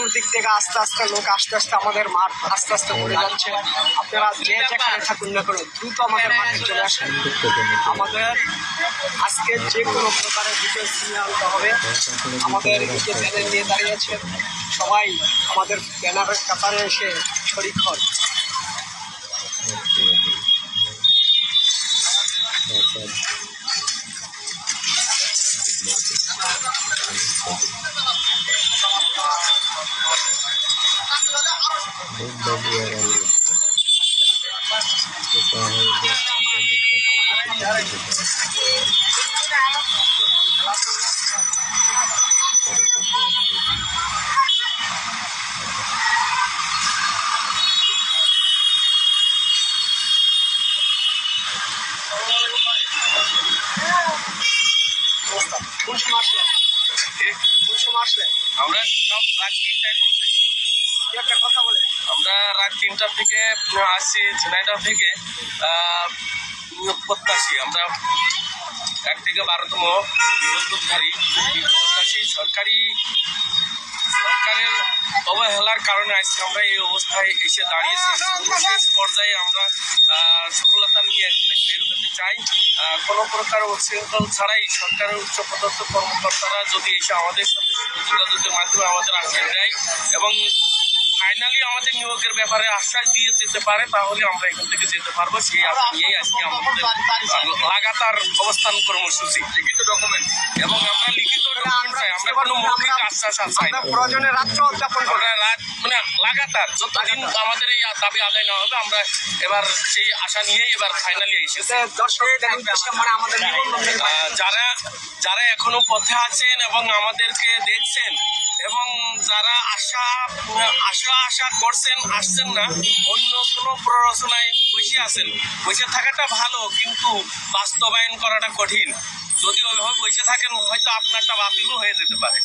চতুর্দিক থেকে আস্তে আস্তে লোক আস্তে আস্তে আমাদের মাঠ আস্তে আস্তে ভরে যাচ্ছে। আপনারা যে যেখানে থাকুন না কেন, দ্রুত আমাদের মাঠে চলে আসেন। আমাদের আজকে যে কোনো প্রকারের ডিটেলস নিয়ে আনতে হবে। আমাদের যে ব্যানার নিয়ে দাঁড়িয়েছে সবাই আমাদের ব্যানারের কাতারে এসে শরিক হন নমস্কার কোন আমরা সব রাত তিনটায় করতে। একটা কথা বলেন। আমরা রাত তিনটার থেকে আসছি ঝিনাইদহ থেকে। প্রত্যাশী। আমরা এক থেকে বারোতম নিবন্ধনধারী প্রত্যাশী সরকারি, সরকারের অবহেলার কারণে আজকে আমরা এই অবস্থায় এসে দাঁড়িয়েছি। সর্বশেষ পর্যায়ে আমরা সফলতা নিয়ে বের হতে চাই। কোনো প্রকার উচ্ছৃঙ্খল ছাড়াই সরকারের উচ্চপদস্থ কর্মকর্তারা যদি এসে আমাদের সাথে যোগাযোগের মাধ্যমে আমাদের আশ্বাস দেয় এবং ফাইনালি আমাদের নিয়োগের ব্যাপারে আশ্বাস দিয়ে যেতে পারে তাহলে আমরা এখান থেকে যেতে পারব। সেই আশা নিয়েই আজকে আমাদের লাগাতার অবস্থান কর্মসূচি লিখিত ডকুমেন্ট এবং আমরা লিখিত ডকুমেন্ট চাই আমরা কোনো মৌখিক আশ্বাস চাই প্রয়োজনে রাত্র উদযাপন আমরা রাত মানে লাগাতার যতদিন আমাদের এই দাবি আদায় না হবে আমরা এবার সেই আশা নিয়েই এবার ফাইনালি এসেছি। এতে দর্শকদের উদ্দেশ্যে মানে আমাদের নিবন্ধনের আহ, যারা যারা এখনও পথে আছেন এবং আমাদেরকে দেখছেন এবং যারা আশা আশা আশা করছেন, আসছেন না, অন্য কোনো প্ররোচনায় বসে আছেন। বসে থাকাটা ভালো, কিন্তু বাস্তবায়ন করাটা কঠিন। যদি ওইভাবে বসে থাকেন, হয়তো আপনারটা বাতিলও হয়ে যেতে পারে।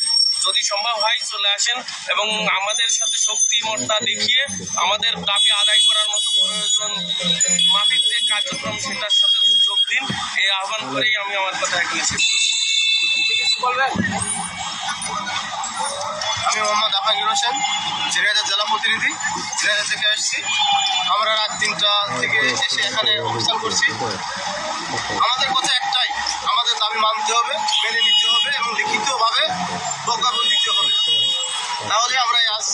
যদি সম্ভব হয়, চলে আসেন এবং আমাদের সাথে শক্তি মর্তা দেখিয়ে আমাদের দাবি আদায় করার মতো প্রয়োজন, মাফিক যে কার্যক্রম, সেটার সাথে যোগ দিন। এই আহ্বান করেই আমি আমার কথা এখানে শেষ করছি। বলবেন? আমি মোহাম্মদ আফাকির হোসেন, ঝিনাইদহ জেলা প্রতিনিধি। ঝিনাইদহ থেকে আসছি। আমরা রাত তিনটা থেকে এসে এখানে অবস্থান করছি। আমাদের কথা একটাই, আমাদের দাবি মানতে হবে, মেনে নিতে হবে এবং লিখিতভাবে প্রজ্ঞাপন দিতে হবে। তাহলে আমরা আজ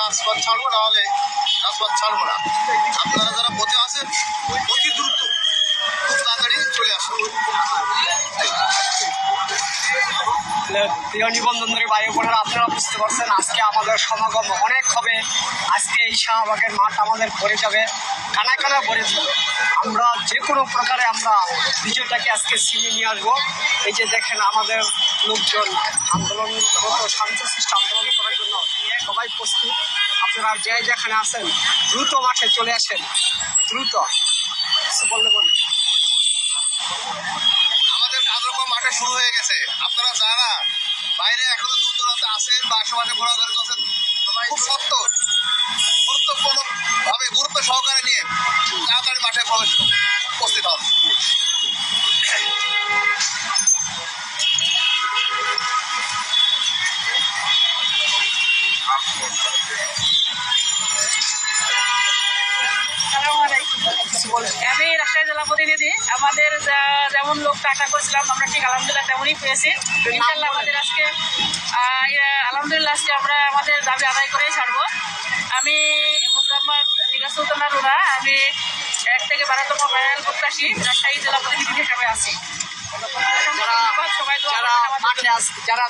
রাজপথ ছাড়বো না হলে রাজপথ ছাড়বো না। আপনারা যারা পথে আছেন, অতি দ্রুত খুব তাড়াতাড়ি চলে আসুন। প্রিয় নিবন্ধনের বায়ু বোনেরা, আপনারা বুঝতে পারছেন আজকে আমাদের সমাগম অনেক হবে। আজকে এই শাহবাগের মাঠ আমাদের ভরে যাবে, কানা কানা ভরে যাবে। আমরা যে কোনো প্রকারে আমরা বিজয়টাকে আজকে ছিনিয়ে নিয়ে আসব। এই যে দেখেন আমাদের লোকজন আন্দোলন শান্তিশিষ্ট আন্দোলন করার জন্য সবাই প্রস্তুত। আপনারা যে যেখানে আছেন, দ্রুত মাঠে চলে আসেন। দ্রুত। বললে বলে কার্যক্রম মাঠে শুরু হয়ে গেছে। আপনারা যারা বাইরে এখনও দূর দূরান্তে আছেন বা আশেপাশে ঘোরাঘুরি করছেন খুব সত্য গুরুত্বপূর্ণ ভাবে গুরুত্ব সহকারে নিয়ে তাড়াতাড়ি মাঠে প্রবেশ উপস্থিত হন। আমি জেলা প্রতিনিধি। আমাদের যেমন লোক আশা করছিলাম, আমরা ঠিক আলহামদুলিল্লাহ তেমনই পেয়েছি। ইনশাল্লাহ আমাদের আজকে আলহামদুলিল্লাহ আজকে আমরা আমাদের দাবি আদায় করেই ছাড়বো। আমি মোসাম্মদ নিগা সুলতানা রুনা, আমি এক থেকে বারোতম প্যানেল প্রত্যাশী রাজশাহী জেলা প্রতিনিধি হিসাবে আছি। যারা মাঠে আছে যারা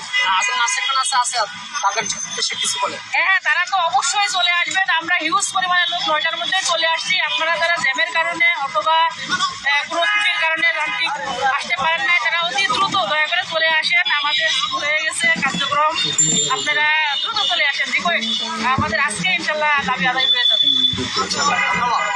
তাদের উদ্দেশ্যে কিছু বলে হ্যাঁ তারা তো অবশ্যই চলে আসবেন। আমরা হিউজ পরিমাণে লোক নয়টার মধ্যে চলে আসছি। আপনারা যারা জ্যামের কারণে অথবা কোনো ত্রুটির কারণে আসতে পারেন নাই, তারা অতি দ্রুত দয়া করে চলে আসেন। আমাদের হয়ে গেছে, কার্যক্রম আপনারা দ্রুত চলে আসেন। রিকোয়েস্ট, আমাদের আজকে ইনশাল্লাহ দাবি আদায় হয়ে যাবে। ধন্যবাদ।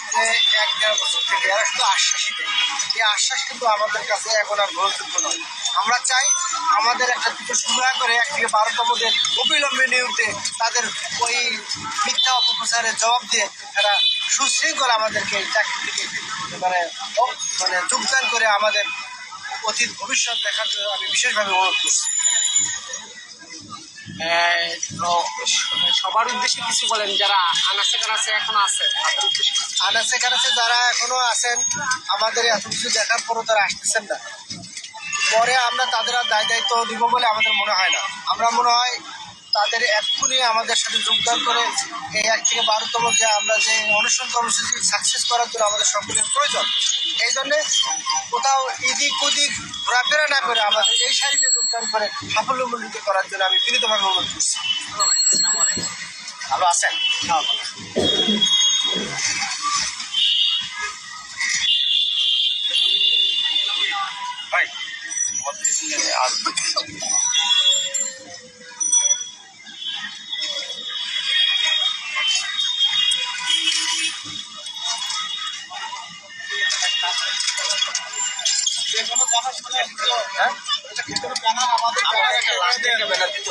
যে এক দেড় বছর থেকে এরা শুধু আশ্বাসই দেয়। এই আশ্বাস কিন্তু আমাদের কাছে এখন আর গ্রহণযোগ্য নয়। আমরা চাই আমাদের একটা দুটো সংগ্রহ করে এক থেকে বারোতমদের অবিলম্বে নিয়োগতে তাদের ওই মিথ্যা অপপ্রচারের জবাব দিয়ে তারা সুশৃঙ্খল আমাদেরকে চাকরি থেকে মানে মানে যোগদান করে আমাদের অতীত ভবিষ্যৎ দেখার জন্য আমি বিশেষভাবে অনুরোধ করছি। সবার উদ্দেশ্যে কিছু বলেন, যারা এখনও আছে যারা এখনও আছেন, আমাদের এত কিছু দেখার পরও তারা আসতেছেন না। পরে আমরা তাদের আর দায় দায়িত্ব দিব বলে আমাদের মনে হয় না। আমরা মনে হয় তাদের এক্ষুনি আমাদের সাথে যোগদান করে এই এক থেকে বারোতম যে আমরা যে অনুষ্ঠান কর্মসূচি সাকসেস করার জন্য আমাদের সকলের প্রয়োজন। এই জন্যে কোথাও এদিক ওদিক ঘোরাফেরা না করে আমাদের এই সারিতে যোগদান করে সাফল্যমণ্ডিত করার জন্য আমি বিনীতভাবে অনুরোধ করছি। ভালো আছেন? ভাই আর হ্যাঁ